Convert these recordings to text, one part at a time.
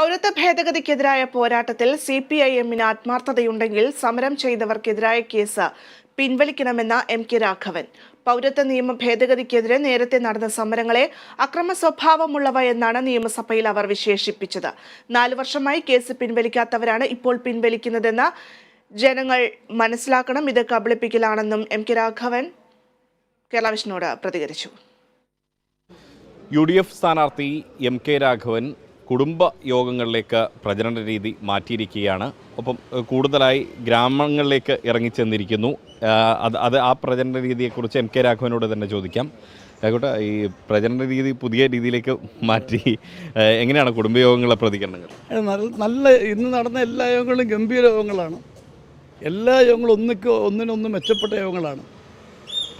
പൗരത്വ ഭേദഗതിക്കെതിരായ പോരാട്ടത്തിൽ C P I എമ്മിന് ആത്മാർത്ഥതയുണ്ടെങ്കിൽ സമരം ചെയ്തവർക്കെതിരായ കേസ് പിൻവലിക്കണമെന്ന എം കെ രാഘവൻ. പൗരത്വ നിയമ ഭേദഗതിക്കെതിരെ നേരത്തെ നടന്ന സമരങ്ങളെ അക്രമ സ്വഭാവമുള്ളവ എന്നാണ് നിയമസഭയിൽ അവർ വിശേഷിപ്പിച്ചത്. നാലു വർഷമായി കേസ് പിൻവലിക്കാത്തവരാണ് ഇപ്പോൾ പിൻവലിക്കുന്നതെന്ന് ജനങ്ങൾ മനസ്സിലാക്കണം. ഇത് കബളിപ്പിക്കലാണെന്നും എം കെ രാഘവൻ കേരളവിഷ്ണുവോട് പ്രതികരിച്ചു. യു ഡി എഫ് സ്ഥാനാർത്ഥി എം കെ രാഘവൻ കുടുംബ യോഗങ്ങളിലേക്ക് പ്രചരണ രീതി മാറ്റിയിരിക്കുകയാണ്. ഒപ്പം കൂടുതലായി ഗ്രാമങ്ങളിലേക്ക് ഇറങ്ങിച്ചെന്നിരിക്കുന്നു അത് അത് ആ പ്രചരണ രീതിയെക്കുറിച്ച് എം കെ രാഘവനോട് തന്നെ ചോദിക്കാം. ആയിക്കോട്ടെ ഈ പ്രചരണ രീതി പുതിയ രീതിയിലേക്ക് മാറ്റി എങ്ങനെയാണ് കുടുംബയോഗങ്ങളെ പ്രതികരണങ്ങൾ? നല്ല ഇന്ന് നടന്ന എല്ലാ യോഗങ്ങളും ഗംഭീര യോഗങ്ങളാണ്. എല്ലാ യോഗങ്ങളും ഒന്നിക്ക് ഒന്നിനൊന്ന് മെച്ചപ്പെട്ട യോഗങ്ങളാണ്.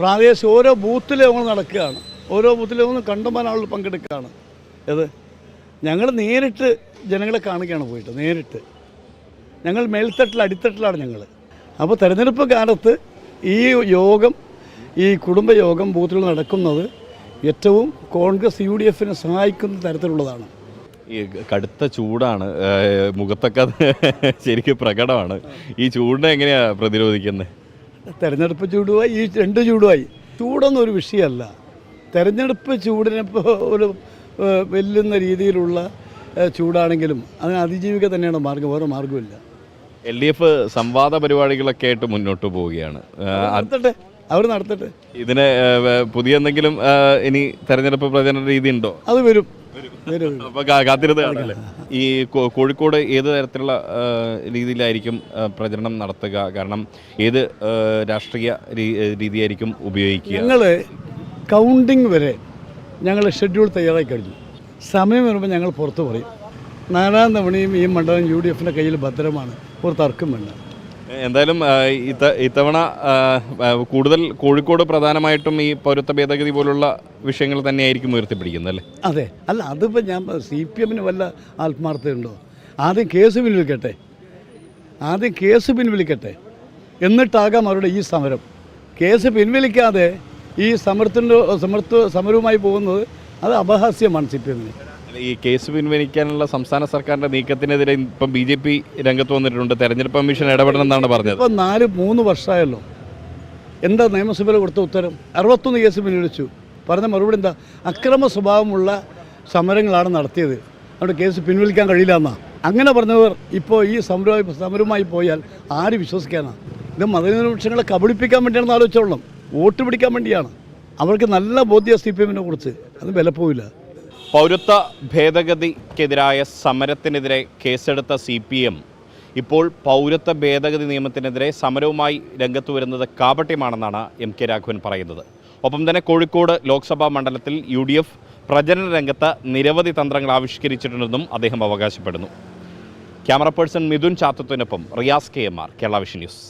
പ്രാദേശിക ഓരോ ബൂത്തിലെ യോഗങ്ങൾ നടക്കുകയാണ്. ഓരോ ബൂത്തിലെ യോഗങ്ങളും കണ്ടുമാനാളുകൾ പങ്കെടുക്കുകയാണ്. അത് ഞങ്ങൾ നേരിട്ട് ജനങ്ങളെ കാണുകയാണ് പോയിട്ട് നേരിട്ട്. ഞങ്ങൾ മേൽത്തട്ടിൽ അടിത്തട്ടിലാണ് ഞങ്ങൾ. അപ്പോൾ തെരഞ്ഞെടുപ്പ് കാലത്ത് ഈ യോഗം ഈ കുടുംബയോഗം ബൂത്തിൽ നടക്കുന്നത് ഏറ്റവും കോൺഗ്രസ് യു ഡി എഫിനെ സഹായിക്കുന്ന തരത്തിലുള്ളതാണ്. ഈ കടുത്ത ചൂടാണ്. മുഖത്തൊക്കെ ശരിക്കും പ്രകടമാണ്. ഈ ചൂടിനെ എങ്ങനെയാണ് പ്രതിരോധിക്കുന്നത് തെരഞ്ഞെടുപ്പ് ചൂടുമായി ഈ രണ്ട് ചൂടുമായി. ചൂടൊന്നും ഒരു വിഷയമല്ല. തെരഞ്ഞെടുപ്പ് ചൂടിനിപ്പോൾ ഒരു വെല്ലുന്ന രീതിയിലുള്ള ചൂടാണെങ്കിലും അതിനെ അതിജീവിക്കുക തന്നെയാണ് മാർഗം വേറെ മാർഗമില്ല എൽ ഡി എഫ് സംവാദ പരിപാടികളൊക്കെ ആയിട്ട് മുന്നോട്ട് പോവുകയാണ്. നടത്തട്ടെ അവർ നടത്തട്ടെ. ഇതിന് പുതിയ എന്തെങ്കിലും ഇനി തെരഞ്ഞെടുപ്പ് പ്രചരണ രീതി ഉണ്ടോ? അത് വരും. വരും. അപ്പൊ കാ- കാത്തിരുന്ന് കാണല്ലേ ഈ കോഴിക്കോട് ഏത് തരത്തിലുള്ള രീതിയിലായിരിക്കും പ്രചരണം നടത്തുക? കാരണം ഏത് രാഷ്ട്രീയ രീതിയായിരിക്കും ഉപയോഗിക്കുക? ഞങ്ങൾ കൗണ്ടിങ് വരെ ഞങ്ങൾ ഷെഡ്യൂൾ തയ്യാറാക്കി കഴിഞ്ഞു. സമയം വരുമ്പോൾ ഞങ്ങൾ പുറത്ത് പറയും നാലാം തവണയും ഈ മണ്ഡലം യു ഡി എഫിന്റെ കയ്യിൽ ഭദ്രമാണ്. ഒരു തർക്കം വേണ്ട. എന്തായാലും ഇത്തവണ കൂടുതൽ കോഴിക്കോട് പ്രധാനമായിട്ടും ഈ പൗരത്വ ഭേദഗതി പോലുള്ള വിഷയങ്ങൾ തന്നെയായിരിക്കും ഉയർത്തിപ്പിടിക്കുന്നത് അല്ലേ? അതെ. അല്ല അതിപ്പോൾ ഞാൻ സി പി എമ്മിന് വല്ല ആത്മാർത്ഥതയുണ്ടോ ആദ്യം കേസ് പിൻവലിക്കട്ടെ. ആദ്യം കേസ് പിൻവലിക്കട്ടെ. എന്നിട്ടാകാം അവരുടെ ഈ സമരം. കേസ് പിൻവലിക്കാതെ ഈ സമരത്തിന്റെ സമരത്ത് സമരവുമായി പോകുന്നത് അത് അപഹാസ്യമാണ് സി പി എമ്മിന് ഈ കേസ് പിൻവലിക്കാനുള്ള സംസ്ഥാന സർക്കാരിന്റെ നീക്കത്തിനെതിരെ ഇപ്പം ബി ജെ പി രംഗത്ത് വന്നിട്ടുണ്ട്. തെരഞ്ഞെടുപ്പ് കമ്മീഷൻ ഇടപെടണം എന്നാണ് പറഞ്ഞത്. ഇപ്പം നാല് മൂന്ന് വർഷമായല്ലോ. എന്താ നിയമസഭയിൽ കൊടുത്ത ഉത്തരം? അറുപത്തൊന്ന് കേസ് പിൻവലിച്ചു. പറഞ്ഞ മറുപടി എന്താ? അക്രമ സ്വഭാവമുള്ള സമരങ്ങളാണ് നടത്തിയത്. അവിടെ കേസ് പിൻവലിക്കാൻ കഴിയില്ല എന്നാ. അങ്ങനെ പറഞ്ഞവർ ഇപ്പോൾ ഈ സമരമായി സമരവുമായി പോയാൽ ആര് വിശ്വസിക്കാനാണ് ഇത് മതന്യൂനപക്ഷങ്ങളെ കബളിപ്പിക്കാൻ വേണ്ടിയാണെന്ന് ആലോചിച്ചോളണം. വോട്ട് പിടിക്കാൻ വേണ്ടിയാണ്. അവർക്ക് നല്ല ബോധ്യ സി പി എമ്മിനെ കുറിച്ച്. അത് വിലപ്പോവില്ല പൗരത്വ ഭേദഗതിക്കെതിരായ സമരത്തിനെതിരെ കേസെടുത്ത സി പി എം ഇപ്പോൾ പൗരത്വ ഭേദഗതി നിയമത്തിനെതിരെ സമരവുമായി രംഗത്ത് വരുന്നത് കാപട്യമാണെന്നാണ് എം കെ രാഘവൻ പറയുന്നത്. ഒപ്പം തന്നെ കോഴിക്കോട് ലോക്സഭാ മണ്ഡലത്തിൽ യു ഡി എഫ് പ്രചരണ രംഗത്ത് നിരവധി തന്ത്രങ്ങൾ ആവിഷ്കരിച്ചിട്ടുണ്ടെന്നും അദ്ദേഹം അവകാശപ്പെടുന്നു. Camera person Mithun ചാത്തത്തിനൊപ്പം Riyas K M R Kerala vision news.